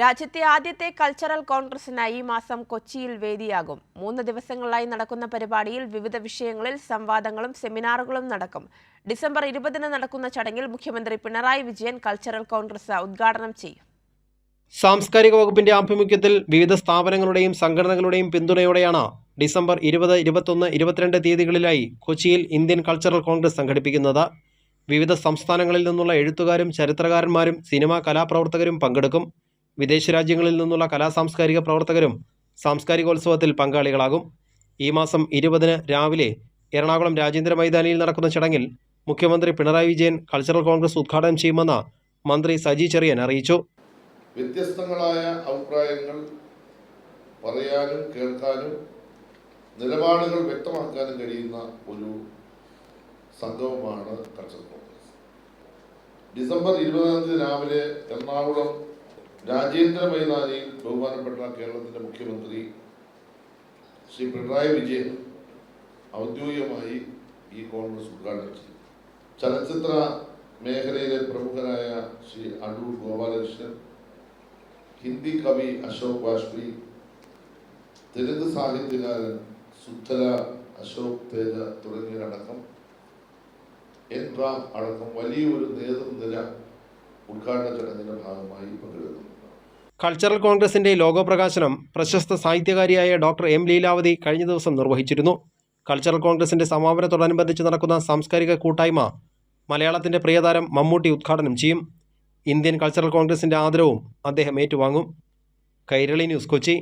രാജ്യത്തെ ആദ്യത്തെ കൾച്ചറൽ കോൺഗ്രസിനായി ഈ മാസം കൊച്ചിയിൽ വേദിയാകും. മൂന്ന് ദിവസങ്ങളിലായി നടക്കുന്ന പരിപാടിയിൽ വിവിധ വിഷയങ്ങളിൽ സംവാദങ്ങളും സെമിനാറുകളും നടക്കും. ഡിസംബർ ഇരുപതിന് നടക്കുന്ന ചടങ്ങിൽ മുഖ്യമന്ത്രി പിണറായി വിജയൻ കൾച്ചറൽ കോൺഗ്രസ് ഉദ്ഘാടനം ചെയ്യും. സാംസ്കാരിക വകുപ്പിന്റെ ആഭിമുഖ്യത്തിൽ വിവിധ സ്ഥാപനങ്ങളുടെയും സംഘടനകളുടെയും പിന്തുണയോടെയാണ് ഡിസംബർ ഇരുപത് ഇരുപത്തൊന്ന് ഇരുപത്തിരണ്ട് തീയതികളിലായി കൊച്ചിയിൽ ഇന്ത്യൻ കൾച്ചറൽ കോൺഗ്രസ് സംഘടിപ്പിക്കുന്നത്. വിവിധ സംസ്ഥാനങ്ങളിൽ നിന്നുള്ള എഴുത്തുകാരും ചരിത്രകാരന്മാരും സിനിമാ കലാപ്രവർത്തകരും പങ്കെടുക്കും. വിദേശ രാജ്യങ്ങളിൽ നിന്നുള്ള കലാ സാംസ്കാരിക പ്രവർത്തകരും സാംസ്കാരികോത്സവത്തിൽ പങ്കാളികളാകും. ഈ മാസം ഇരുപതിന് രാവിലെ എറണാകുളം രാജേന്ദ്ര മൈതാനിയിൽ നടക്കുന്ന ചടങ്ങിൽ മുഖ്യമന്ത്രി പിണറായി വിജയൻ കൾച്ചറൽ കോൺഗ്രസ് ഉദ്ഘാടനം ചെയ്യുമെന്ന് മന്ത്രി സജി ചെറിയൻ അറിയിച്ചു. വ്യത്യസ്തങ്ങളായ അഭിപ്രായങ്ങൾ പറയാനും കേൾക്കാനും നിലപാടുകൾ വ്യക്തമാക്കാനും കഴിയുന്ന ഒരു സംഗമമാണ് കൾച്ചറൽ കോൺഗ്രസ്. ഡിസംബർ ഇരുപതാം തീയതി രാവിലെ എറണാകുളം രാജേന്ദ്ര മൈതാനിയിൽ ബഹുമാനപ്പെട്ട കേരളത്തിന്റെ മുഖ്യമന്ത്രി ശ്രീ പിണറായി വിജയൻ ഔദ്യോഗികമായി ഈ കോൺഗ്രസ് ഉദ്ഘാടനം ചെയ്തു. ചലച്ചിത്ര മേഖലയിലെ പ്രമുഖരായ ശ്രീ അടൂർ ഗോപാലകൃഷ്ണൻ ഹിന്ദി കവി അശോക് ബാഷ്പി തെലുങ്ക് സാഹിത്യകാരൻ സുദ്ധല അശോക് തേജ തുടങ്ങിയവരടക്കം എൻ റാം അടക്കം വലിയൊരു നേതൃനിര ഉദ്ഘാടന ചടങ്ങിന്റെ ഭാഗമായി പങ്കെടുക്കുന്നു. കൾച്ചറൽ കോൺഗ്രസിന്റെ ലോഗോ പ്രകാശനം പ്രശസ്ത സാഹിത്യകാരിയായ ഡോക്ടർ എം ലീലാവതി കഴിഞ്ഞ ദിവസം നിർവഹിച്ചിരുന്നു. കൾച്ചറൽ കോൺഗ്രസിന്റെ സമാപനത്തോടനുബന്ധിച്ച് നടക്കുന്ന സാംസ്കാരിക കൂട്ടായ്മ മലയാളത്തിന്റെ പ്രിയതാരം മമ്മൂട്ടി ഉദ്ഘാടനം ചെയ്യും. ഇന്ത്യൻ കൾച്ചറൽ കോൺഗ്രസിന്റെ ആദരവും അദ്ദേഹം ഏറ്റുവാങ്ങും. കൈരളി ന്യൂസ് കൊച്ചി.